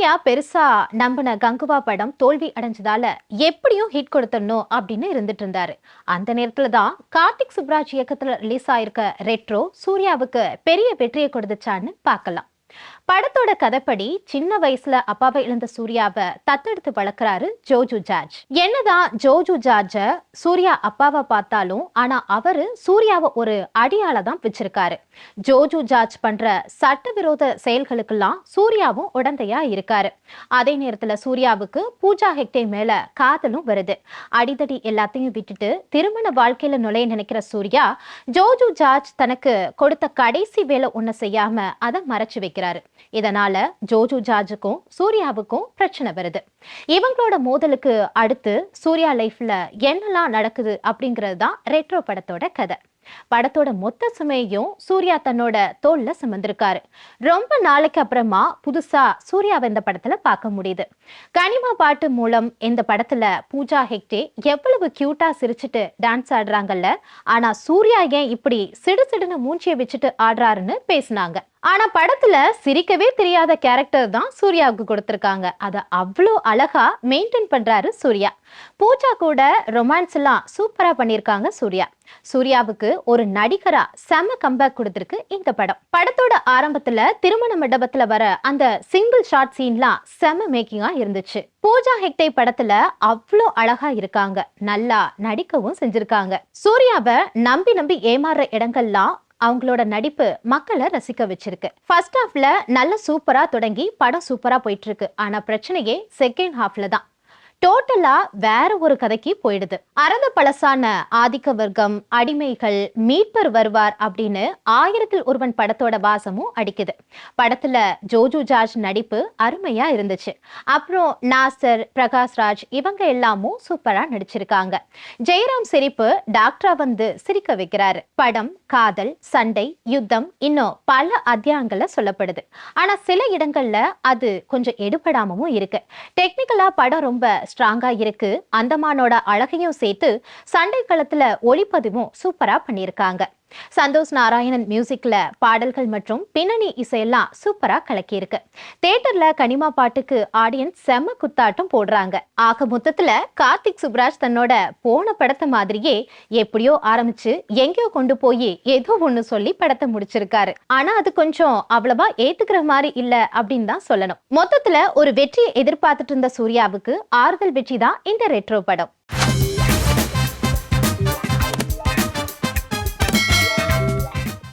சூர்யா பெருசா நம்பின கங்குவா படம் தோல்வி அடைஞ்சதால எப்படியும் ஹிட் கொடுத்துடணும் அப்படின்னு இருந்துட்டு இருந்தாரு. அந்த நேரத்துல தான் கார்த்திக் சுப்ராஜ் இயக்கத்துல ரிலீஸ் ஆயிருக்க ரெட்ரோ சூர்யாவுக்கு பெரிய வெற்றியை கொடுத்துச்சான்னு பார்க்கலாம். படத்தோட கதைப்படி சின்ன வயசுல அப்பாவை இழந்த சூர்யாவை தத்தெடுத்து வளர்க்குறாரு ஜோஜு ஜார்ஜ். என்னதான் ஜோஜு ஜார்ஜ சூர்யா அப்பாவை பார்த்தாலும் ஆனா அவரு சூர்யாவை ஒரு அடியால தான் வச்சிருக்காரு. ஜோஜு ஜார்ஜ் பண்ற சட்டவிரோத செயல்களுக்கெல்லாம் சூர்யாவும் உடந்தையா இருக்காரு. அதே நேரத்துல சூர்யாவுக்கு பூஜா ஹெக்டே மேல காதலும் வருது. அடிதடி எல்லாத்தையும் விட்டுட்டு திருமண வாழ்க்கையில நுழைய நினைக்கிற சூர்யா ஜோஜு ஜார்ஜ் தனக்கு கொடுத்த கடைசி வேலை ஒண்ணு செய்யாம அதை மறைச்சு வைக்கிறாரு. இதனால ஜோஜு ஜார்ஜுக்கும் சூர்யாவுக்கும் பிரச்சனை வருது. இவங்களோட மோதலுக்கு அடுத்து சூர்யா லைஃப்ல என்னெல்லாம் நடக்குது அப்படிங்கிறது தான் ரெட்ரோ படத்தோட கதை. படத்தோட மொத்த சுமையையும் சூர்யா தன்னோட தோல்ல சுமந்திருக்காரு. ரொம்ப நாளைக்கு அப்புறமா புதுசா சூர்யாவை இந்த படத்துல பார்க்க முடியுது. கனிமா பாட்டு மூலம் இந்த படத்துல பூஜா ஹெக்டே எவ்வளவு கியூட்டா சிரிச்சுட்டு டான்ஸ் ஆடுறாங்கல்ல. ஆனா சூர்யா ஏன் இப்படி சிடு சிடுன்னு மூஞ்சியை வச்சுட்டு ஆடுறாருன்னு பேசினாங்க. ஆனா படத்துல சிரிக்கவே தெரியாத கேரக்டர் தான் சூர்யாவுக்கு கொடுத்திருக்காங்க. அதை அவ்வளோ அழகா மெயின்டைன் பண்றாரு சூர்யா. பூஜா கூட ரொமான்ஸ் எல்லாம் சூப்பரா பண்ணியிருக்காங்க சூர்யா. சூர்யாவுக்கு ஒரு நடிகரா செம கம்பேக் கொடுத்துருக்கு இந்த படம். படத்தோட ஆரம்பத்துல திருமண மண்டபத்துல வர அந்த சிங்கிள் ஷார்ட் சீன்லாம் செம மேக்கிங்கா இருந்துச்சு. பூஜா ஹெக்டே படத்துல அவ்வளோ அழகா இருக்காங்க. நல்லா நடிக்கவும் செஞ்சிருக்காங்க. சூர்யாவை நம்பி நம்பி ஏமாறுற இடங்கள்லாம் அவங்களோட நடிப்பு மக்களை ரசிக்க வச்சிருக்கு. ஃபர்ஸ்ட் ஹாஃப்ல நல்ல சூப்பரா தொடங்கி படம் சூப்பரா போயிட்டு இருக்கு. ஆனா பிரச்சனையே செகண்ட் ஹாஃப்ல தான். டோட்டலா வேற ஒரு கதைக்கு போயிடுது. அறந்த பழசான ஆதிக்க வர்க்கம் அடிமைகள் மீட்பர் வருவார் அப்படின்னு ஆயிரத்தில் ஒருவன் படத்தோட வாசமும் அடிக்குது. படத்துல ஜோஜு ஜார்ஜ் நடிப்பு அருமையா இருந்துச்சு. அப்புறம் நாசர் பிரகாஷ்ராஜ் இவங்க எல்லாமும் சூப்பரா நடிச்சிருக்காங்க. ஜெயராம் சிரிப்பு டாக்டரா வந்து சிரிக்க வைக்கிறாரு. படம் காதல் சண்டை யுத்தம் இன்னும் பல அத்தியாயங்கள்ல சொல்லப்படுது. ஆனா சில இடங்கள்ல அது கொஞ்சம் எடுபடாமவும் இருக்கு. டெக்னிக்கலா படம் ரொம்ப ஸ்ட்ராங்கா இருக்கு. அந்தமானோட அழகையும் சேர்த்து சண்டை களத்துல ஒளிப்பதிவும் சூப்பரா பண்ணியிருக்காங்க சந்தோஷ் நாராயணன் மியூசிக்ல பாடல்கள் மற்றும் பின்னணி இசையெல்லாம் சூப்பரா கலக்கியிருக்கு. தேட்டர்ல கனிமா பாட்டுக்கு ஆடியன்ஸ் செம்ம குத்தாட்டம் போடுறாங்க. ஆக மொத்தத்துல கார்த்திக் சுப்ராஜ் தன்னோட போன படத்தை மாதிரியே எப்படியோ ஆரம்பிச்சு எங்கேயோ கொண்டு போய் ஏதோ ஒண்ணு சொல்லி படத்தை முடிச்சிருக்காரு. ஆனா அது கொஞ்சம் அவ்வளவா ஏத்துக்கிற மாதிரி இல்ல அப்படின்னு தான் சொல்லணும். மொத்தத்துல ஒரு வெற்றியை எதிர்பார்த்துட்டு இருந்த சூர்யாவுக்கு ஆறுதல் வெற்றி தான் இந்த ரெட்ரோ படம்.